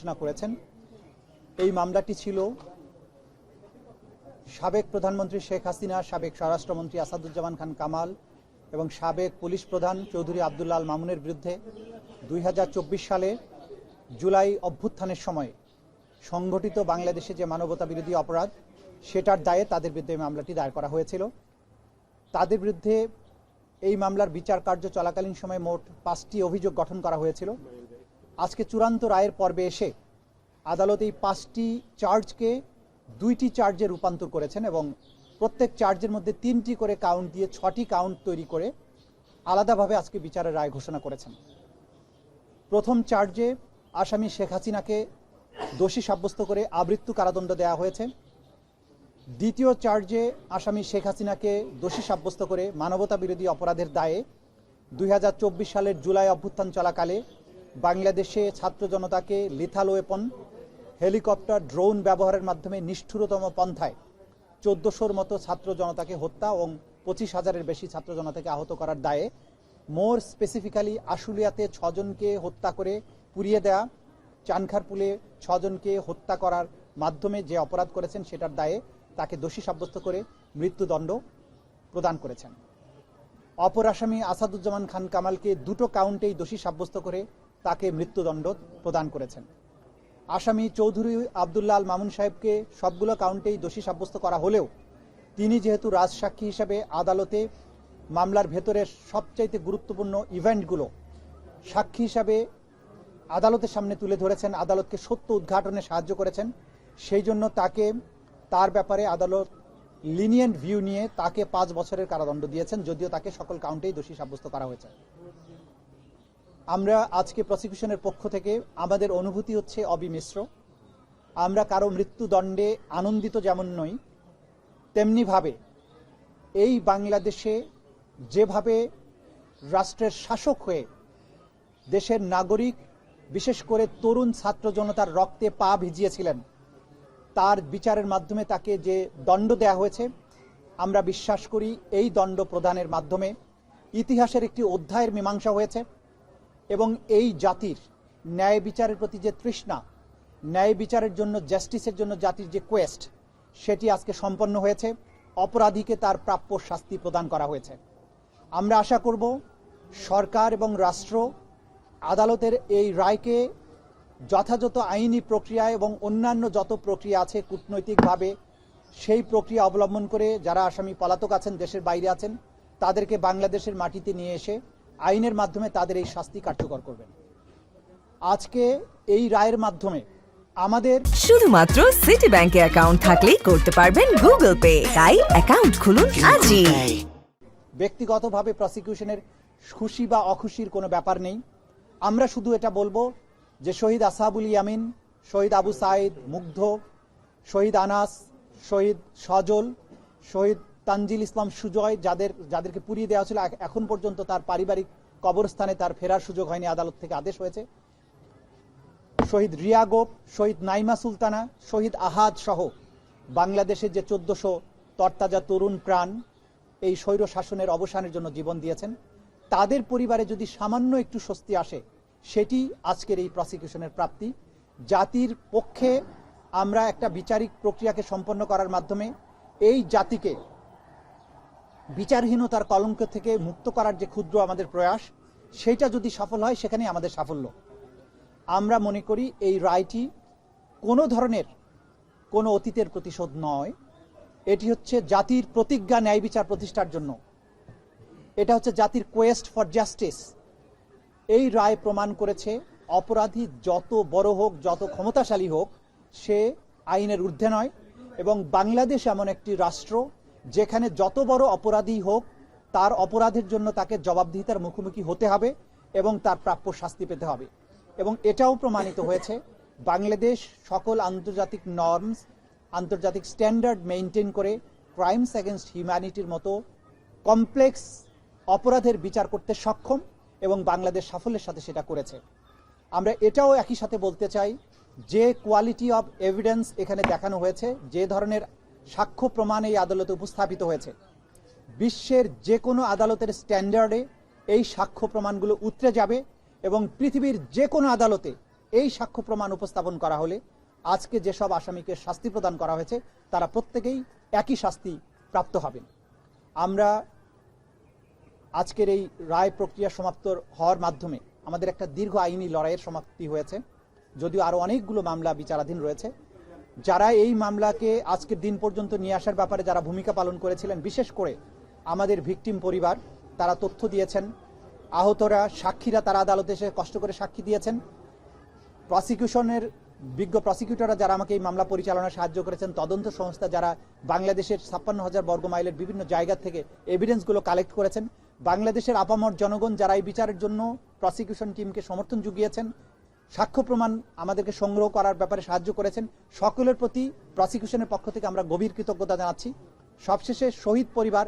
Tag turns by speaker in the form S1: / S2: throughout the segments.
S1: ঘোষণা করেছেন। এই মামলাটি ছিল সাবেক প্রধানমন্ত্রী শেখ হাসিনা, সাবেক স্বরাষ্ট্রমন্ত্রী আসাদুজ্জামান খান কামাল এবং সাবেক পুলিশ প্রধান চৌধুরী আবদুল্লাহ মামুনের বিরুদ্ধে দুই হাজার চব্বিশ সালে জুলাই অভ্যুত্থানের সময় সংগঠিত বাংলাদেশে যে মানবতা বিরোধী অপরাধ, সেটার দায়ে তাদের বিরুদ্ধে মামলাটি দায়ের করা হয়েছিল। তাদের বিরুদ্ধে এই মামলার বিচার কার্য চলাকালীন সময়ে মোট পাঁচটি অভিযোগ গঠন করা হয়েছিল। আজকে চূড়ান্ত রায়ের পর্বে এসে আদালত এই পাঁচটি চার্জকে দুইটি চার্জে রূপান্তর করেছেন এবং প্রত্যেক চার্জের মধ্যে তিনটি করে কাউন্ট দিয়ে ছটি কাউন্ট তৈরি করে আলাদাভাবে আজকে বিচারের রায় ঘোষণা করেছেন। প্রথম চার্জে আসামি শেখ হাসিনাকে দোষী সাব্যস্ত করে আবৃত্তু কারাদণ্ড দেওয়া হয়েছে। দ্বিতীয় চার্জে আসামি শেখ হাসিনাকে দোষী সাব্যস্ত করে মানবতা বিরোধী অপরাধের দায়ে দুই হাজার চব্বিশ সালের জুলাই অভ্যুত্থান চলাকালে বাংলাদেশে ছাত্র জনতাকে লিথাল ওয়েপন হেলিকপ্টার ড্রোন ব্যবহারের মাধ্যমে নিষ্ঠুরতম পন্থায় চোদ্দশোর মতো ছাত্র জনতাকে হত্যা এবং পঁচিশ হাজারের বেশি ছাত্র জনতাকে আহত করার দায়ে মোর স্পেসিফিক্যালি আশুলিয়াতে ছজনকে হত্যা করে পুড়িয়ে দেয়া, চানখারপুলে ছজনকে হত্যা করার মাধ্যমে যে অপরাধ করেছেন সেটার দায়ে তাকে দোষী সাব্যস্ত করে মৃত্যুদণ্ড প্রদান করেছেন। অপর আসামি আসাদুজ্জামান খান কামালকে দুটো কাউন্টেই দোষী সাব্যস্ত করে তাকে মৃত্যুদণ্ড প্রদান করেছেন। আসামি চৌধুরী আবদুল্লাহ মামুন সাহেবকে সবগুলো কাউন্টেই দোষী সাব্যস্ত করা হলেও তিনি যেহেতু রাজসাক্ষী হিসেবে আদালতে মামলার ভেতরের সবচাইতে গুরুত্বপূর্ণ ইভেন্টগুলো সাক্ষী হিসাবে আদালতের সামনে তুলে ধরেছেন, আদালতকে সত্য উদ্ঘাটনে সাহায্য করেছেন, সেই জন্য তাকে তার ব্যাপারে আদালত লিনিয়েন্ট ভিউ নিয়ে তাকে পাঁচ বছরের কারাদণ্ড দিয়েছেন, যদিও তাকে সকল কাউন্টেই দোষী সাব্যস্ত করা হয়েছে। আমরা আজকে প্রসিকিউশনের পক্ষ থেকে আমাদের অনুভূতি হচ্ছে অবিমিশ্র। আমরা কারও মৃত্যুদণ্ডে আনন্দিত যেমন নই তেমনিভাবে এই বাংলাদেশে যেভাবে রাষ্ট্রের শাসক হয়ে দেশের নাগরিক, বিশেষ করে তরুণ ছাত্র জনতার রক্তে পা ভিজিয়েছিলেন, তার বিচারের মাধ্যমে তাকে যে দণ্ড দেয়া হয়েছে, আমরা বিশ্বাস করি এই দণ্ড প্রদানের মাধ্যমে ইতিহাসের একটি অধ্যায়ের মীমাংসা হয়েছে। এবং এই জাতির ন্যায় বিচারের প্রতি যে তৃষ্ণা, ন্যায় বিচারের জন্য জাস্টিসের জন্য জাতির যে কোয়েস্ট সেটি আজকে সম্পন্ন হয়েছে। অপরাধীকে তার প্রাপ্য শাস্তি প্রদান করা হয়েছে। আমরা আশা করব সরকার এবং রাষ্ট্র আদালতের এই রায়কে যথাযথ আইনি প্রক্রিয়া এবং অন্যান্য যত প্রক্রিয়া আছে কূটনৈতিকভাবে, সেই প্রক্রিয়া অবলম্বন করে যারা আসামি পলাতক আছেন, দেশের বাইরে আছেন, তাদেরকে বাংলাদেশের মাটিতে নিয়ে এসে আইনের মাধ্যমে তাদের এই শাস্তি কার্যকর করবেন। আজকে এই রায়ের মাধ্যমে আমাদের
S2: শুধুমাত্র সিটি ব্যাংকে অ্যাকাউন্ট থাকলেই করতে পারবেন গুগল পে তাই অ্যাকাউন্ট খুলুন আজই।
S1: ব্যক্তিগতভাবে প্রসিকিউশনের খুশি বা অখুশির কোনো ব্যাপার নেই। আমরা শুধু এটা বলব যে শহীদ আসাবুল ইয়ামিন শহীদ আবু সাইদ মুগ্ধ শহীদ আনাস শহীদ সজল শহীদ তানজিল ইসলাম সুজয় যাদের, যাদেরকে পুড়িয়ে দেওয়া ছিল এখন পর্যন্ত তার পারিবারিক কবরস্থানে তার ফেরার সুযোগ হয়নি আদালত থেকে আদেশ হয়েছে। শহীদ রিয়া গোপ, শহীদ নাইমা সুলতানা, শহীদ আহাদ সহ বাংলাদেশের যে চোদ্দশো তরতাজা তরুণ প্রাণ এই স্বৈর শাসনের অবসানের জন্য জীবন দিয়েছেন, তাদের পরিবারে যদি সামান্য একটু স্বস্তি আসে, সেটি আজকের এই প্রসিকিউশনের প্রাপ্তি। জাতির পক্ষে আমরা একটা বিচারিক প্রক্রিয়াকে সম্পন্ন করার মাধ্যমে এই জাতিকে বিচারহীনতার কলঙ্ক থেকে মুক্ত করার যে ক্ষুদ্র আমাদের প্রয়াস, সেইটা যদি সফল হয়, সেখানেই আমাদের সাফল্য। আমরা মনে করি এই রায়টি কোনো ধরনের কোনো অতীতের প্রতিশোধ নয়। এটি হচ্ছে জাতির প্রতিজ্ঞা ন্যায় বিচার প্রতিষ্ঠার জন্য। এটা হচ্ছে জাতির কোয়েস্ট ফর জাস্টিস এই রায় প্রমাণ করেছে অপরাধী যত বড় হোক, যত ক্ষমতাশালী হোক, সে আইনের ঊর্ধ্বে নয় এবং বাংলাদেশ এমন একটি রাষ্ট্র যেখানে যত বড় অপরাধী হোক, তার অপরাধের জন্য তাকে জবাবদিহিতার মুখোমুখি হতে হবে এবং তার প্রাপ্য শাস্তি পেতে হবে। এবং এটাও প্রমাণিত হয়েছে, বাংলাদেশ সকল আন্তর্জাতিক নর্মস আন্তর্জাতিক স্ট্যান্ডার্ড মেনটেন করে ক্রাইমস অ্যাগেনস্ট হিউম্যানিটির মতো কমপ্লেক্স অপরাধের বিচার করতে সক্ষম এবং বাংলাদেশ সাফল্যের সাথে সেটা করেছে। আমরা এটাও একই সাথে বলতে চাই, যে কোয়ালিটি অব এভিডেন্স এখানে দেখানো হয়েছে, যে ধরনের সাক্ষ্য প্রমাণ এই আদালতে উপস্থাপিত হয়েছে। বিশ্বের যে কোনো আদালতের স্ট্যান্ডার্ডে এই সাক্ষ্য প্রমাণগুলো উতরে যাবে এবং পৃথিবীর যে কোনো আদালতে এই সাক্ষ্য প্রমাণ উপস্থাপন করা হলে আজকে যেসব আসামিকে শাস্তি প্রদান করা হয়েছে, তারা প্রত্যেকেই একই শাস্তি প্রাপ্ত হবেন। আমরা আজকের এই রায় প্রক্রিয়া সমাপ্ত হওয়ার মাধ্যমে আমাদের একটা দীর্ঘ আইনি লড়াইয়ের সমাপ্তি হয়েছে। যদিও আরও অনেকগুলো মামলা বিচারাধীন রয়েছে যারা এই মামলাকে আজকের দিন পর্যন্ত নিয়ে আসার ব্যাপারে যারা ভূমিকা পালন করেছিলেন, বিশেষ করে আমাদের ভিকটিম পরিবার, তারা তথ্য দিয়েছেন। আহতরা, সাক্ষীরা তারা আদালতে এসে কষ্ট করে সাক্ষী দিয়েছেন। প্রসিকিউশনের, বিজ্ঞ প্রসিকিউটররা যারা আমাকে এই মামলা পরিচালনায় সাহায্য করেছেন, তদন্ত সংস্থা যারা বাংলাদেশের ছাপ্পান্ন হাজার বর্গ মাইলের বিভিন্ন জায়গা থেকে এভিডেন্সগুলো কালেক্ট করেছেন, বাংলাদেশের আপামর জনগণ যারা এই বিচারের জন্য প্রসিকিউশন টিমকে সমর্থন জুগিয়েছেন সাক্ষ্য প্রমাণ আমাদেরকে সংগ্রহ করার ব্যাপারে সাহায্য করেছেন। সকলের প্রতি প্রসিকিউশনের পক্ষ থেকে আমরা গভীর কৃতজ্ঞতা জানাচ্ছি। সবশেষে শহীদ পরিবার,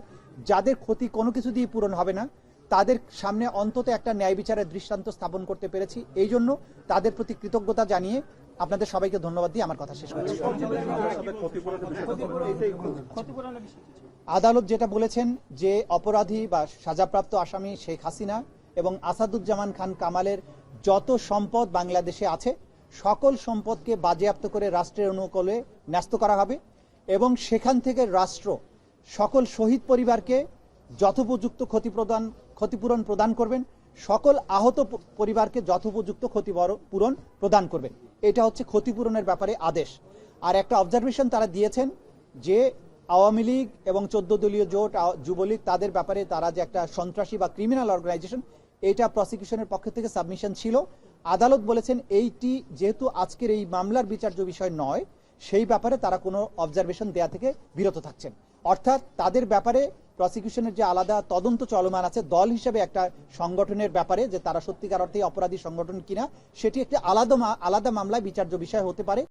S1: যাদের ক্ষতি কোনো কিছু দিয়ে পূরণ হবে না, তাদের সামনে অন্তত একটা ন্যায় বিচারের দৃষ্টান্ত স্থাপন করতে পেরেছি। এই জন্য তাদের প্রতি কৃতজ্ঞতা জানিয়ে আপনাদের সবাইকে ধন্যবাদ দিয়ে আমার কথা শেষ করছি। আদালত যেটা বলেছেন যে অপরাধী বা সাজাপ্রাপ্ত আসামি শেখ হাসিনা এবং আসাদুজ্জামান খান কামালের যত সম্পদ বাংলাদেশে আছে, সকল সম্পদকে বাজেয়াপ্ত করে রাষ্ট্রের অনুকূলে ন্যস্ত করা হবে এবং সেখান থেকে রাষ্ট্র সকল শহীদ পরিবারকে যথোপযুক্ত ক্ষতিপ্রদান, ক্ষতিপূরণ প্রদান করবেন, সকল আহত পরিবারকে যথোপযুক্ত ক্ষতিপূরণ পূরণ প্রদান করবেন। এটা হচ্ছে ক্ষতিপূরণের ব্যাপারে আদেশ। আর একটা অবজারভেশন তারা দিয়েছেন যে আওয়ামী লীগ এবং চোদ্দ দলীয় জোট যুবলীগ, তাদের ব্যাপারে তারা যে একটা সন্ত্রাসী বা ক্রিমিনাল অর্গানাইজেশন এটা প্রসিকিউশনের পক্ষ থেকে সাবমিশন ছিল। আদালত বলেছেন এইটি যেহেতু আজকের এই মামলার বিচার্য বিষয় নয়, সেই ব্যাপারে তারা কোনো অবজারভেশন দেয়া থেকে বিরত থাকছেন। অর্থাৎ তাদের ব্যাপারে প্রসিকিউশনের যে আলাদা তদন্ত চলমান আছে, দল হিসেবে একটা সংগঠনের ব্যাপারে যে তারা সত্যিকার অর্থে অপরাধী সংগঠন কিনা, সেটি একটি আলাদা আলাদা মামলায় বিচার্য বিষয় হতে পারে।